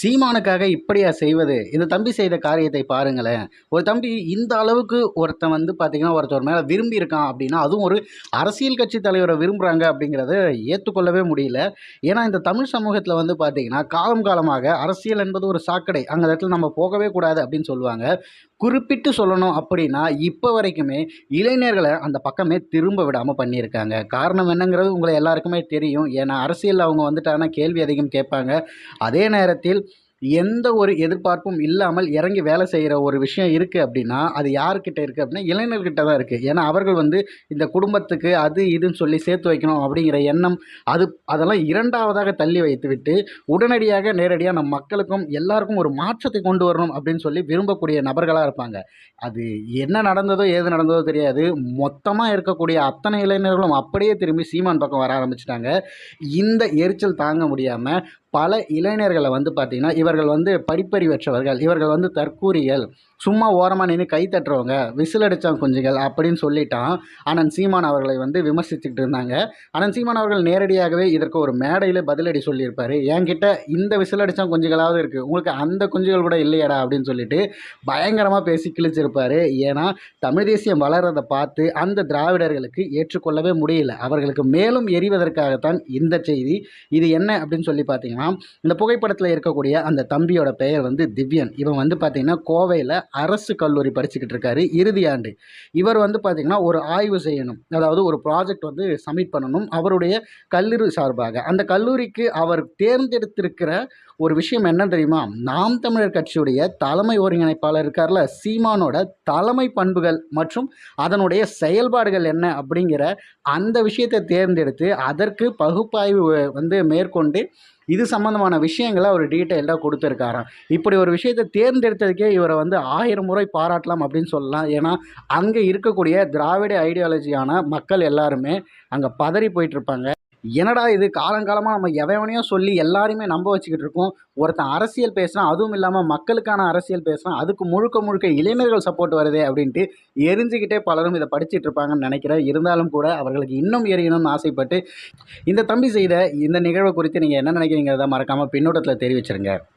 சீமானுக்காக இப்படியா செய்வது? இந்த தம்பி செய்த காரியத்தை பாருங்களேன். ஒரு தம்பி இந்த அளவுக்கு ஒருத்தன் வந்து பார்த்தீங்கன்னா ஒருத்தர் மேலே விரும்பி இருக்கான் அப்படின்னா அதுவும் ஒரு அரசியல் கட்சி தலைவரை விரும்புகிறாங்க அப்படிங்கிறத ஏற்றுக்கொள்ளவே முடியல. ஏன்னா இந்த தமிழ் சமூகத்தில் வந்து பார்த்தீங்கன்னா காலம் காலமாக அரசியல் என்பது ஒரு சாக்கடை. அந்த இடத்துல நம்ம போகவே கூடாது அப்படின்னு சொல்லுவாங்க. குறிப்பிட்டு சொல்லணும் அப்படின்னா இப்போ வரைக்குமே இளைஞர்களை அந்த பக்கமே திரும்ப விடாமல் பண்ணியிருக்காங்க. காரணம் என்னங்கிறது உங்களை எல்லாருக்குமே தெரியும். ஏன்னா அரசியலில் அவங்க வந்துட்டாங்கன்னா கேள்வி அதிகம் கேட்பாங்க. அதே நேரத்தில் எந்த ஒரு எதிர்பார்ப்பும் இல்லாமல் இறங்கி வேலை செய்கிற ஒரு விஷயம் இருக்குது அப்படின்னா அது யார்கிட்ட இருக்குது அப்படின்னா இளைஞர்கிட்ட தான் இருக்குது ஏன்னா அவர்கள் வந்து இந்த குடும்பத்துக்கு அது இதுன்னு சொல்லி சேர்த்து வைக்கணும் அப்படிங்கிற எண்ணம் அது அதெல்லாம் இரண்டாவதாக தள்ளி வைத்துவிட்டு உடனடியாக நேரடியாக நம் மக்களுக்கும் எல்லாருக்கும் ஒரு மாற்றத்தை கொண்டு வரணும் அப்படின்னு சொல்லி விரும்பக்கூடிய நபர்களாக இருப்பாங்க. அது என்ன நடந்ததோ ஏது நடந்ததோ தெரியாது. மொத்தமாக இருக்கக்கூடிய அத்தனை இளைஞர்களும் அப்படியே திரும்பி சீமான் பக்கம் வர ஆரம்பிச்சிட்டாங்க. இந்த எரிச்சல் தாங்க முடியாமல் பல இளைஞர்களை வந்து பார்த்திங்கன்னா இவர்கள் வந்து படிப்பறிவற்றவர்கள். இவர்கள் வந்து தற்கூறியல். சும்மா ஓரமாக நின்று கை தட்டுறவங்க விசில் அடித்தான் குஞ்சுகள் அப்படின்னு சொல்லிட்டான். அனந்த் சீமான் அவர்களை வந்து விமர்சிச்சுக்கிட்டு இருந்தாங்க. அனந்த் சீமான் அவர்கள் நேரடியாகவே இதற்கு ஒரு மேடையில் பதிலடி சொல்லியிருப்பார். என்கிட்ட இந்த விசில் அடித்தான் குஞ்சுகளாவது இருக்குது உங்களுக்கு அந்த குஞ்சுகள் கூட இல்லையாடா அப்படின்னு சொல்லிட்டு பயங்கரமாக பேசி கிழிச்சிருப்பார். ஏன்னா தமிழ் தேசியம் வளர்றதை பார்த்து அந்த திராவிடர்களுக்கு ஏற்றுக்கொள்ளவே முடியல. அவர்களுக்கு மேலும் எரிவதற்காகத்தான் இந்த செய்தி. இது என்ன அப்படின்னு சொல்லி பார்த்தீங்கன்னா இந்த புகைப்படத்தில் இருக்கக்கூடிய அந்த தம்பியோட பெயர் வந்து திவ்யன். இவன் வந்து பார்த்தீங்கன்னா கோவையில் அரசு கல்லூரி படிச்சுக்கிட்டு இருக்காரு இறுதி ஆண்டு. இவர் வந்து பார்த்திங்கன்னா ஒரு ஆய்வு செய்யணும். அதாவது ஒரு ப்ராஜெக்ட் வந்து சப்மிட் பண்ணணும். அவருடைய கல்லூரி சார்பாக. அந்த கல்லூரிக்கு அவர் தேர்ந்தெடுத்திருக்கிற ஒரு விஷயம் என்ன தெரியுமா? நாம் தமிழர் கட்சியுடைய தலைமை ஒருங்கிணைப்பாளர் இருக்கார்ல சீமானோட தலைமை பண்புகள் மற்றும் அதனுடைய செயல்பாடுகள் என்ன அப்படிங்கிற அந்த விஷயத்தை தேர்ந்தெடுத்து அதற்கு பகுப்பாய்வு வந்து மேற்கொண்டு இது சம்மந்தமான விஷயங்களை அவர் டீட்டெயில்டாக கொடுத்துருக்காராம். இப்படி ஒரு விஷயத்தை தேர்ந்தெடுத்ததுக்கே இவரை வந்து ஆயிரம் முறை பாராட்டலாம் அப்படின்னு சொல்லலாம். ஏன்னா அங்கே இருக்கக்கூடிய திராவிட ஐடியாலஜியான மக்கள் எல்லாருமே அங்கே பதறி போயிட்டுருப்பாங்க என்னடா இது? காலங்காலமாக நம்ம எவனையோ சொல்லி எல்லாரையுமே நம்ப வச்சுக்கிட்டு இருக்கோம். ஒருத்தன் அரசியல் பேசுனா அதுவும் இல்லாமல் மக்களுக்கான அரசியல் பேசுனா அதுக்கு முழுக்க முழுக்க இளைஞர்கள் சப்போர்ட் வருதே அப்படின்ட்டு எரிஞ்சுக்கிட்டே பலரும் இதை படிச்சுட்டு இருப்பாங்கன்னு நினைக்கிறேன். இருந்தாலும் கூட அவர்களுக்கு இன்னும் எரியணும்னு ஆசைப்பட்டு இந்த தம்பி செய்த இந்த நிகழ்வு குறித்து நீங்கள் என்ன நினைக்கிறீங்கிறத மறக்காமல் பின்னோட்டத்தில் தெரிவிச்சிருங்க.